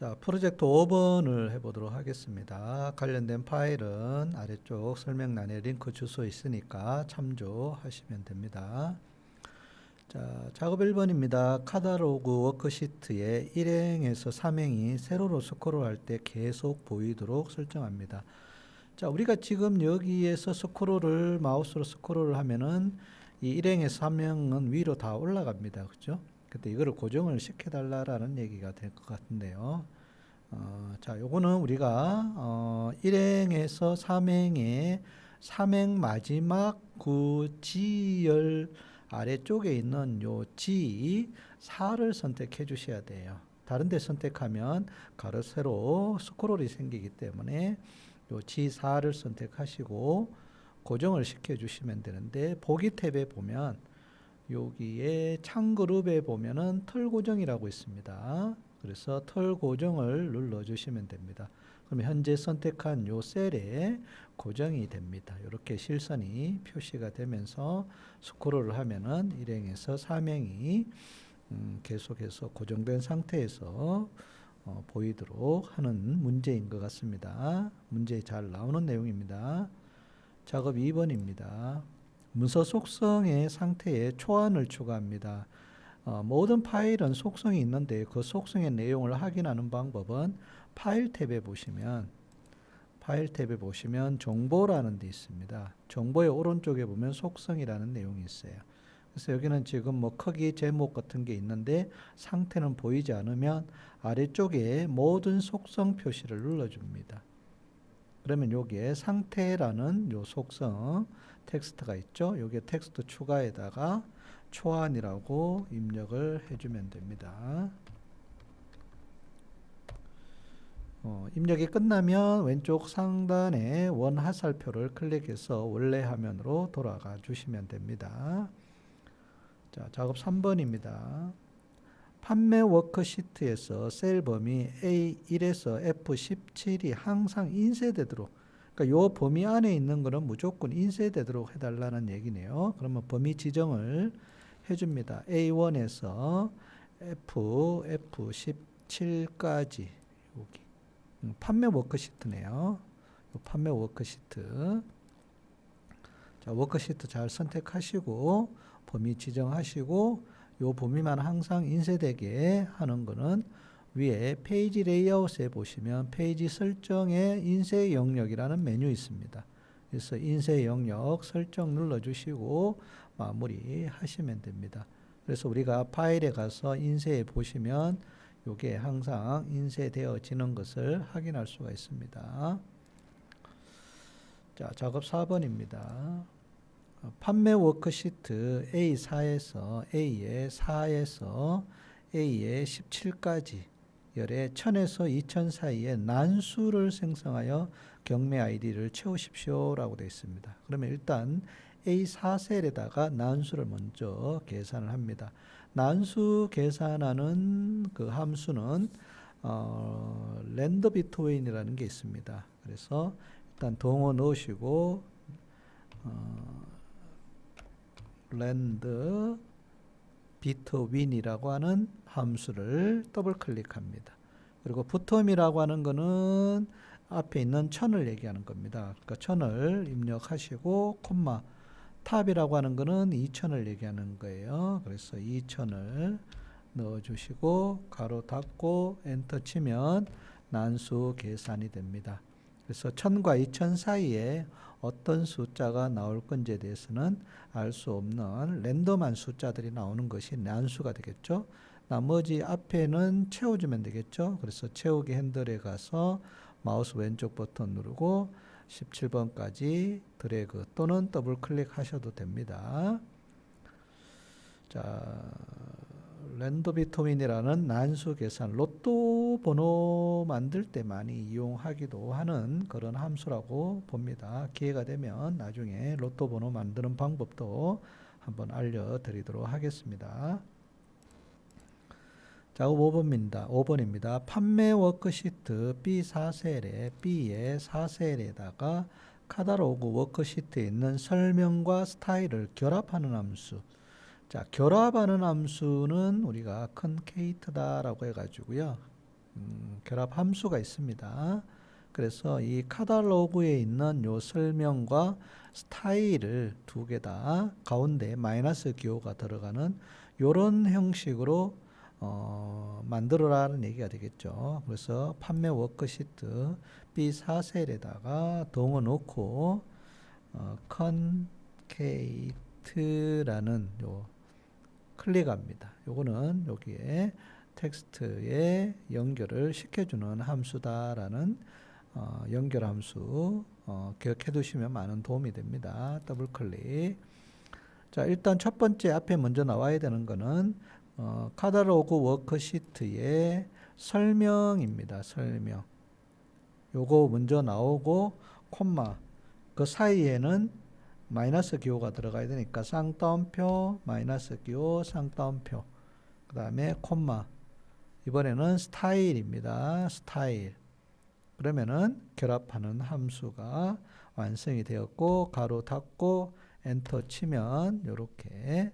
자, 프로젝트 5번을 해보도록 하겠습니다. 관련된 파일은 아래쪽 설명란에 링크 주소 있으니까 참조하시면 됩니다. 자, 작업 1번입니다. 카다로그 워크시트에 일행에서 3행이 세로로 스크롤 할 때 계속 보이도록 설정합니다. 자, 우리가 지금 여기에서 스크롤을 마우스로 스크롤을 하면은 이 일행에서 3행은 위로 다 올라갑니다. 그죠? 근데 이거를 고정을 시켜달라라는 얘기가 될 것 같은데요. 어, 자, 요거는 우리가 어, 일행에서 삼행의 삼행 마지막 그 지열 아래쪽에 있는 요 G 4를 선택해 주셔야 돼요. 다른 데 선택하면 가로 세로 스크롤이 생기기 때문에 요 G4를 선택하시고 고정을 시켜 주시면 되는데 보기 탭에 보면 여기에 창 그룹에 보면은 털 고정이라고 있습니다. 그래서 털 고정을 눌러 주시면 됩니다. 그럼 현재 선택한 요 셀에 고정이 됩니다. 이렇게 실선이 표시가 되면서 스크롤을 하면은 일행에서 삼행이 음, 계속해서 고정된 상태에서 어, 보이도록 하는 문제인 것 같습니다. 문제에 잘 나오는 내용입니다. 작업 2번입니다. 문서 속성의 상태에 초안을 추가합니다. 어, 모든 파일은 속성이 있는데 그 속성의 내용을 확인하는 방법은 파일 탭에 보시면 파일 탭에 보시면 정보라는 데 있습니다. 정보의 오른쪽에 보면 속성이라는 내용이 있어요. 그래서 여기는 지금 뭐 크기 제목 같은 게 있는데 상태는 보이지 않으면 아래쪽에 모든 속성 표시를 눌러줍니다. 그러면 여기에 상태라는 요 속성 텍스트가 있죠. 여기에 텍스트 추가에다가 초안이라고 입력을 해주면 됩니다. 어, 입력이 끝나면 왼쪽 상단에 원 화살표를 클릭해서 원래 화면으로 돌아가 주시면 됩니다. 자, 작업 3번입니다. 판매 워크시트에서 셀 범위 A1에서 F17이 항상 인쇄되도록 그러니까 요 범위 안에 있는 거는 무조건 인쇄되도록 해달라는 얘기네요. 그러면 범위 지정을 해줍니다. A1에서 F, F17까지 여기 음, 판매 워크시트네요. 판매 워크시트. 자, 워크시트 잘 선택하시고 범위 지정하시고 요 범위만 항상 인쇄되게 하는 거는 위에 페이지 레이아웃에 보시면 페이지 설정의 인쇄 영역이라는 메뉴 있습니다. 그래서 인쇄 영역 설정 눌러주시고 마무리 하시면 됩니다. 그래서 우리가 파일에 가서 인쇄해 보시면 요게 항상 인쇄되어지는 것을 확인할 수가 있습니다. 자, 작업 4번입니다. 판매 워크시트 A4에서 A의 4에서 A의 17까지 열의 1000에서 2000 사이에 난수를 생성하여 경매 아이디를 채우십시오라고 되어 있습니다. 그러면 일단 A4셀에다가 난수를 먼저 계산을 합니다. 난수 계산하는 그 함수는 어, 랜더 비트웨인이라는 게 있습니다. 그래서 일단 동어 넣으시고 어, 랜드 비트윈이라고 하는 함수를 더블 클릭합니다. 그리고 부텀이라고 하는 거는 앞에 있는 천을 얘기하는 겁니다. 그러니까 천을 입력하시고 콤마 탑이라고 하는 거는 2천을 얘기하는 거예요. 그래서 2천을 넣어주시고 가로 닫고 엔터 치면 난수 계산이 됩니다. 그래서 1000과 2000 사이에 어떤 숫자가 나올 건지에 대해서는 알 수 없는 랜덤한 숫자들이 나오는 것이 난수가 되겠죠. 나머지 앞에는 채워주면 되겠죠. 그래서 채우기 핸들에 가서 마우스 왼쪽 버튼 누르고 17번까지 드래그 또는 더블 클릭하셔도 됩니다. 자, 랜더비토민이라는 난수 계산 로또 번호 만들 때 많이 이용하기도 하는 그런 함수라고 봅니다. 기회가 되면 나중에 로또 번호 만드는 방법도 한번 알려드리도록 하겠습니다. 자, 5번입니다. 5번입니다. 판매 워크시트 B4셀에 B의 4셀에다가 카다로그 워크시트에 있는 설명과 스타일을 결합하는 함수. 자, 결합하는 함수는 우리가 컨케이트다라고 해가지고요. 음, 결합 함수가 있습니다. 그래서 이 카탈로그에 있는 요 설명과 스타일을 두 개 다 가운데 마이너스 기호가 들어가는 요런 형식으로 어, 만들어라는 얘기가 되겠죠. 그래서 판매 워크시트 B4셀에다가 동어 넣고 어, 컨케이트라는 요 클릭합니다. 요거는 여기에 텍스트에 연결을 시켜주는 함수다라는 어, 연결 함수 어, 기억해 두시면 많은 도움이 됩니다. 더블 클릭. 자, 일단 첫 번째 앞에 먼저 나와야 되는 거는 어, 카탈로그 워크시트의 설명입니다. 설명. 요거 먼저 나오고 콤마 그 사이에는 마이너스 기호가 들어가야 되니까 쌍따옴표 마이너스 기호 쌍따옴표 그 다음에 콤마 이번에는 스타일입니다. 스타일 그러면은 결합하는 함수가 완성이 되었고 가로 닫고 엔터 치면 이렇게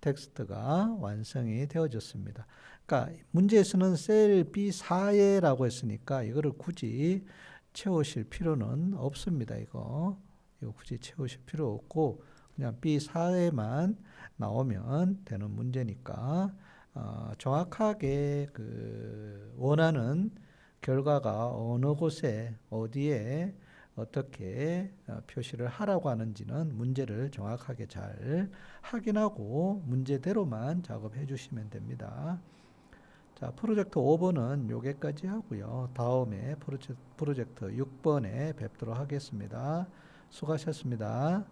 텍스트가 완성이 되어졌습니다. 그러니까 문제에서는 셀 B4에라고 했으니까 이거를 굳이 채우실 필요는 없습니다. 이거 이거 굳이 채우실 필요 없고 그냥 B4에만 나오면 되는 문제니까 어, 정확하게 그 원하는 결과가 어느 곳에 어디에 어떻게 어, 표시를 하라고 하는지는 문제를 정확하게 잘 확인하고 문제대로만 작업해 주시면 됩니다. 자, 프로젝트 5번은 요게까지 하고요. 다음에 프로젝트 6번에 뵙도록 하겠습니다. 수고하셨습니다.